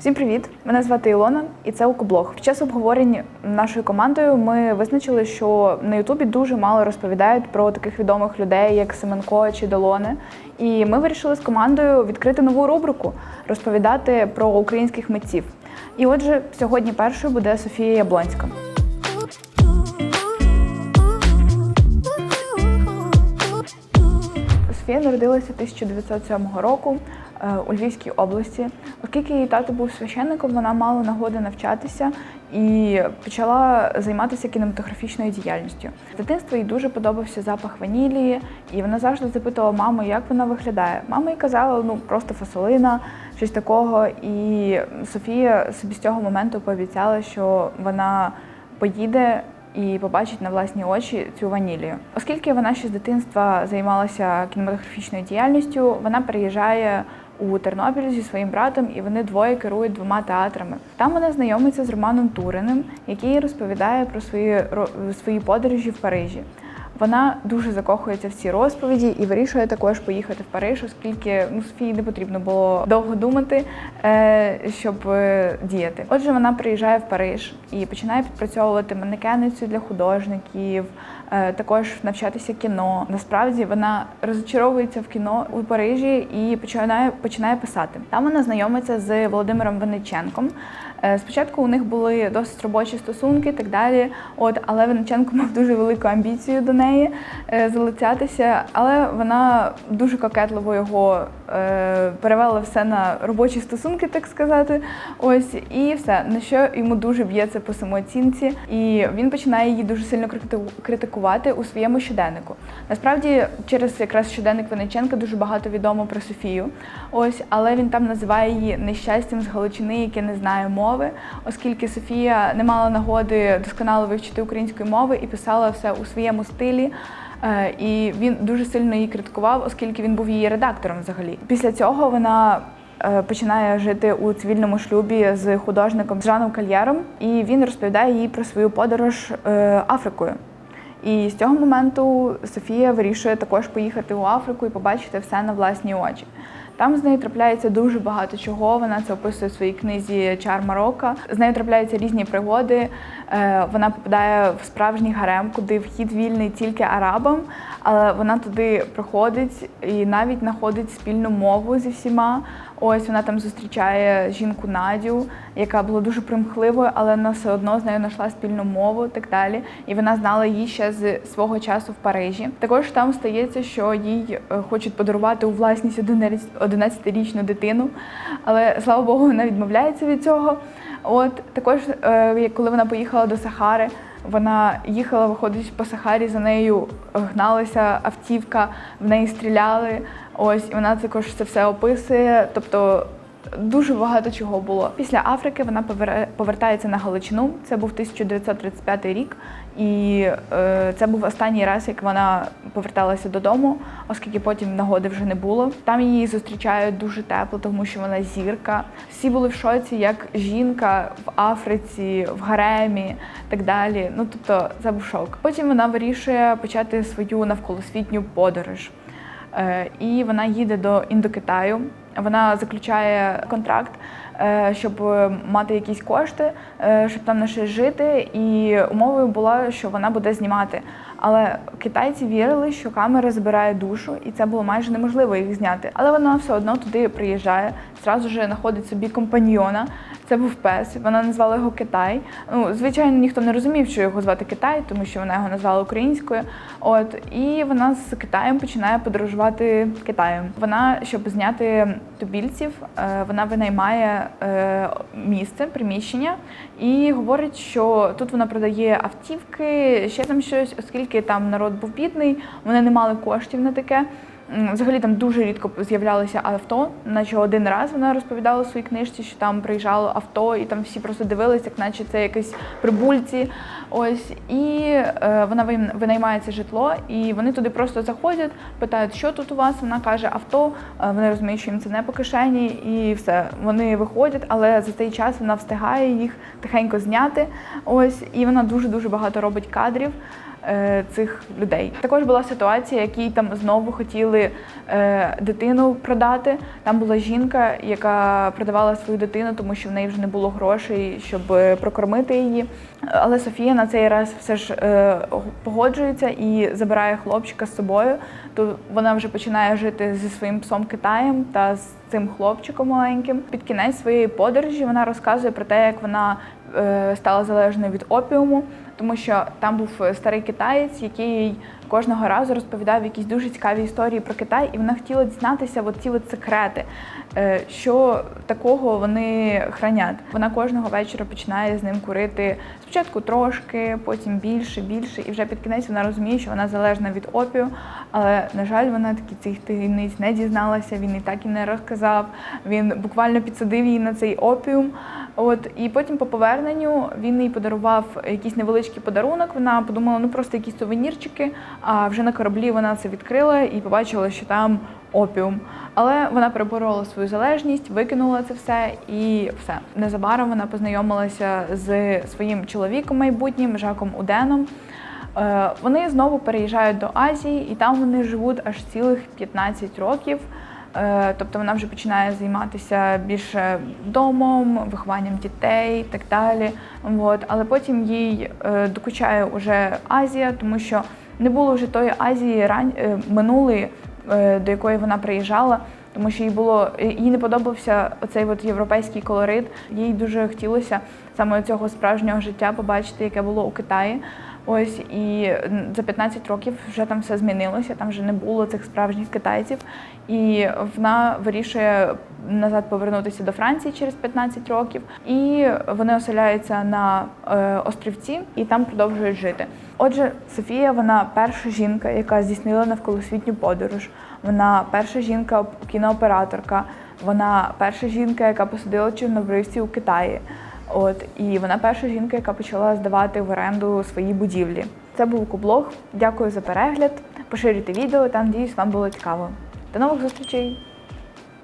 Всім привіт! Мене звати Ілона, і це Укоблог. Під час обговорень нашою командою ми визначили, що на Ютубі дуже мало розповідають про таких відомих людей, як Семенко чи Долоне. І ми вирішили з командою відкрити нову рубрику розповідати про українських митців. І отже, сьогодні першою буде Софія Яблонська. Софія народилася 1907 року у Львівській області. Оскільки її тато був священником, вона мала нагоди навчатися і почала займатися кінематографічною діяльністю. З дитинства їй дуже подобався запах ванілії, і вона завжди запитувала маму, як вона виглядає. Мама їй казала, ну просто фасолина, щось такого. І Софія собі з цього моменту пообіцяла, що вона поїде і побачить на власні очі цю ванілію. Оскільки вона ще з дитинства займалася кінематографічною діяльністю, вона переїжджає у Тернопіль зі своїм братом, і вони двоє керують двома театрами. Там вона знайомиться з Романом Туриним, який розповідає про свої свої подорожі в Парижі. Вона дуже закохується в ці розповіді і вирішує також поїхати в Париж, оскільки ну, Софії не потрібно було довго думати, е, щоб е, діяти. Отже, вона приїжджає в Париж і починає підпрацьовувати манекеницю для художників, також навчатися кіно. Насправді вона розочаровується в кіно у Парижі і починає починає писати. Там вона знайомиться з Володимиром Винниченком. Е, Спочатку у них були досить робочі стосунки так далі. От, але Винниченко мав дуже велику амбіцію до неї е, залицятися, але вона дуже кокетливо його е, перевела все на робочі стосунки, так сказати. Ось і все на що йому дуже б'ється по самооцінці, і він починає її дуже сильно критику- критикувати у своєму щоденнику. Насправді, через якраз щоденник Винниченка дуже багато відомо про Софію. Ось, але він там називає її нещастям з Галичини, яке не знає мови, оскільки Софія не мала нагоди досконало вивчити української мови і писала все у своєму стилі. Е, І він дуже сильно її критикував, оскільки він був її редактором взагалі. Після цього вона е, починає жити у цивільному шлюбі з художником Жаном Кальєром, і він розповідає їй про свою подорож е, Африкою. І з цього моменту Софія вирішує також поїхати у Африку і побачити все на власні очі. Там з нею трапляється дуже багато чого. Вона це описує в своїй книзі Чар Марокко. З нею трапляються різні пригоди. Е, Вона попадає в справжній гарем, куди вхід вільний тільки арабам, але вона туди приходить і навіть знаходить спільну мову зі всіма. Ось вона там зустрічає жінку Надю, яка була дуже примхливою, але вона все одно з нею знайшла спільну мову так далі. І вона знала її ще з свого часу в Парижі. Також там стається, що їй е, хочуть подарувати у власність 11-річну дитину, але слава Богу, вона відмовляється від цього. От також, е, коли вона поїхала до Сахари, вона їхала, виходить по Сахарі, за нею гналася автівка, в неї стріляли. Ось і вона також це все описує. Тобто дуже багато чого було. Після Африки вона повертається на Галичину. Це був 1935 рік, і е, це був останній раз, як вона поверталася додому, оскільки потім нагоди вже не було. Там її зустрічають дуже тепло, тому що вона зірка. Всі були в шоці, як жінка в Африці, в гаремі, так далі. Ну тобто це був шок. Потім вона вирішує почати свою навколосвітню подорож. Е, І вона їде до Індокитаю. Вона заключає контракт, е, щоб мати якісь кошти, е, щоб там на щось жити. І умовою була, що вона буде знімати. Але китайці вірили, що камера забирає душу, і це було майже неможливо їх зняти. Але вона все одно туди приїжджає, зразу ж знаходить собі компаньйона. Це був пес. Вона назвала його Китай. Ну, звичайно, ніхто не розумів, що його звати Китай, тому що вона його назвала українською. От і вона з Китаєм починає подорожувати Китаєм. Вона, щоб зняти тубільців, е, вона винаймає е, місце, приміщення і говорить, що тут вона продає автівки, ще там щось, оскільки там народ був бідний, вони не мали коштів на таке. Взагалі там дуже рідко з'являлися авто, наче один раз вона розповідала у своїй книжці, що там приїжджало авто, і там всі просто дивилися, як наче це якісь прибульці. Ось і е, вона вин- винаймає це житло, і вони туди просто заходять, питають, що тут у вас. Вона каже авто. Е, Вони розуміють, що їм це не по кишені, і все. Вони виходять, але за цей час вона встигає їх тихенько зняти. Ось і вона дуже дуже багато робить кадрів. Е, цих людей. Також була ситуація, якій там знову хотіли е, дитину продати. Там була жінка, яка продавала свою дитину, тому що в неї вже не було грошей, щоб е, прокормити її. Але Софія на цей раз все ж погоджується і забирає хлопчика з собою. То вона вже починає жити зі своїм псом Китаєм та з цим хлопчиком маленьким. Під кінець своєї подорожі вона розказує про те, як вона стала залежною від опіуму, тому що там був старий китаєць, який кожного разу розповідав якісь дуже цікаві історії про Китай, і вона хотіла дізнатися ці секрети, е, що такого вони хранять. Вона кожного вечора починає з ним курити спочатку трошки, потім більше, більше, і вже під кінець вона розуміє, що вона залежна від опію. Але на жаль, вона таки цих таємниць не дізналася. Він і так і не розказав. Він буквально підсадив її на цей опіум. От і потім по поверненню він їй подарував якийсь невеличкий подарунок. Вона подумала, ну просто якісь сувенірчики. А вже на кораблі вона це відкрила і побачила, що там опіум. Але вона переборола свою залежність, викинула це все і все. Незабаром вона познайомилася з своїм чоловіком майбутнім Жаком Уденом. Е, Вони знову переїжджають до Азії, і там вони живуть аж цілих 15 років. Е, Тобто вона вже починає займатися більше домом, вихованням дітей і так далі. От. Але потім їй е, докучає уже Азія, тому що не було вже тої Азії е, минулої, до якої вона приїжджала. Тому що їй було їй не подобався оцей от європейський колорит. Їй дуже хотілося саме цього справжнього життя побачити, яке було у Китаї. Ось і за 15 років вже там все змінилося. Там вже не було цих справжніх китайців, і вона вирішує назад повернутися до Франції через 15 років. І вони оселяються на е, острівці і там продовжують жити. Отже, Софія, вона перша жінка, яка здійснила навколосвітню подорож. Вона перша жінка кінооператорка. Вона перша жінка, яка посадила чорнобривців у Китаї. От і вона перша жінка, яка почала здавати в оренду свої будівлі. Це був Кублог. Дякую за перегляд. Поширюйте відео, там надіюсь, вам було цікаво. До нових зустрічей!